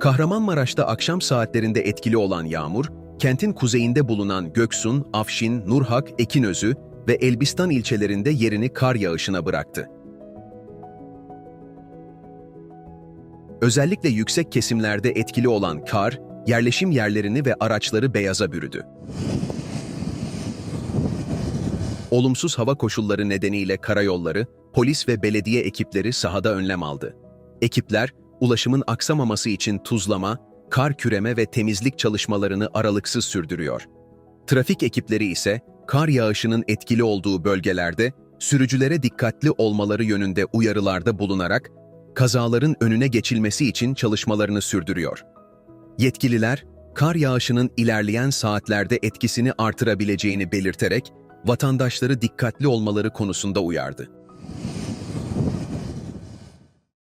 Kahramanmaraş'ta akşam saatlerinde etkili olan yağmur, kentin kuzeyinde bulunan Göksun, Afşin, Nurhak, Ekinözü ve Elbistan ilçelerinde yerini kar yağışına bıraktı. Özellikle yüksek kesimlerde etkili olan kar, yerleşim yerlerini ve araçları beyaza bürüdü. Olumsuz hava koşulları nedeniyle karayolları, polis ve belediye ekipleri sahada önlem aldı. Ekipler, ulaşımın aksamaması için tuzlama, kar küreme ve temizlik çalışmalarını aralıksız sürdürüyor. Trafik ekipleri ise kar yağışının etkili olduğu bölgelerde sürücülere dikkatli olmaları yönünde uyarılarda bulunarak kazaların önüne geçilmesi için çalışmalarını sürdürüyor. Yetkililer, kar yağışının ilerleyen saatlerde etkisini artırabileceğini belirterek vatandaşları dikkatli olmaları konusunda uyardı.